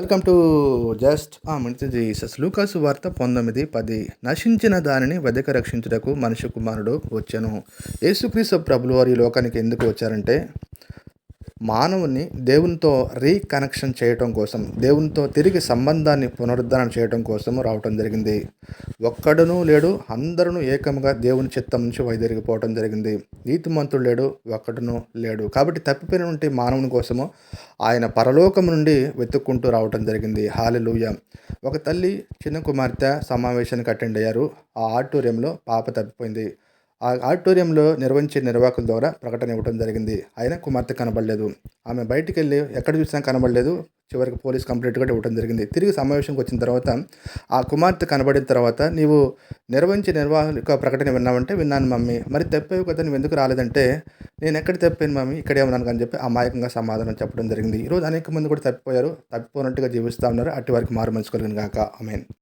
Welcome to just ఆ మంచి Jesus. లూకాసు వార్త పంతొమ్మిది పది. నశించిన దానిని వెదక రక్షించుటకు మనిషి కుమారుడు వచ్చాను. యేసుక్రీస్తు ప్రభులు వారు ఈ లోకానికి ఎందుకు వచ్చారంటే మానవుని దేవునితో రీకనెక్షన్ చేయటం కోసం దేవునితో తిరిగి సంబంధాన్ని పునరుద్ధరణ చేయటం కోసం రావటం జరిగింది. ఒక్కడును లేడు అందరూ ఏకంగా దేవుని చిత్తం నుంచి వైదొరిగిపోవటం జరిగింది. నీతిమంతుడు లేడు ఒక్కడును లేడు. కాబట్టి తప్పిపోయినటువంటి మానవుని కోసము ఆయన పరలోకం నుండి వెతుక్కుంటూ రావటం జరిగింది. హాలెలూయ. ఒక తల్లి చిన్న కుమార్తె సమావేశానికి అటెండ్ అయ్యారు. ఆ ఆడిటోరియంలో పాప తప్పిపోయింది. ఆ ఆడిటోరియంలో నిర్వహించే నిర్వాహకుల ద్వారా ప్రకటన ఇవ్వడం జరిగింది. ఆయన కుమార్తె కనబడలేదు. ఆమె బయటికి వెళ్ళి ఎక్కడ చూసినా కనబడలేదు. చివరికి పోలీస్ కంప్లైంట్ కూడా ఇవ్వడం జరిగింది. తిరిగి సమావేశంకి వచ్చిన తర్వాత ఆ కుమార్తె కనబడిన తర్వాత నీవు నిర్వహించే నిర్వాహక ప్రకటన విన్నావంటే విన్నాను మమ్మీ. మరి తెప్పేవి కదా నువ్వు ఎందుకు రాలేదంటే నేను ఎక్కడ తప్పాను మమ్మీ? ఇక్కడే ఉన్నాను అని చెప్పి అమాయకంగా సమాధానం చెప్పడం జరిగింది. ఈరోజు అనేక మంది కూడా తప్పిపోయారు. తప్పిపోయినట్టుగా జీవిస్తూ ఉన్నారు. అట్టి వారికి మారు మనసు కాక కాక మీన్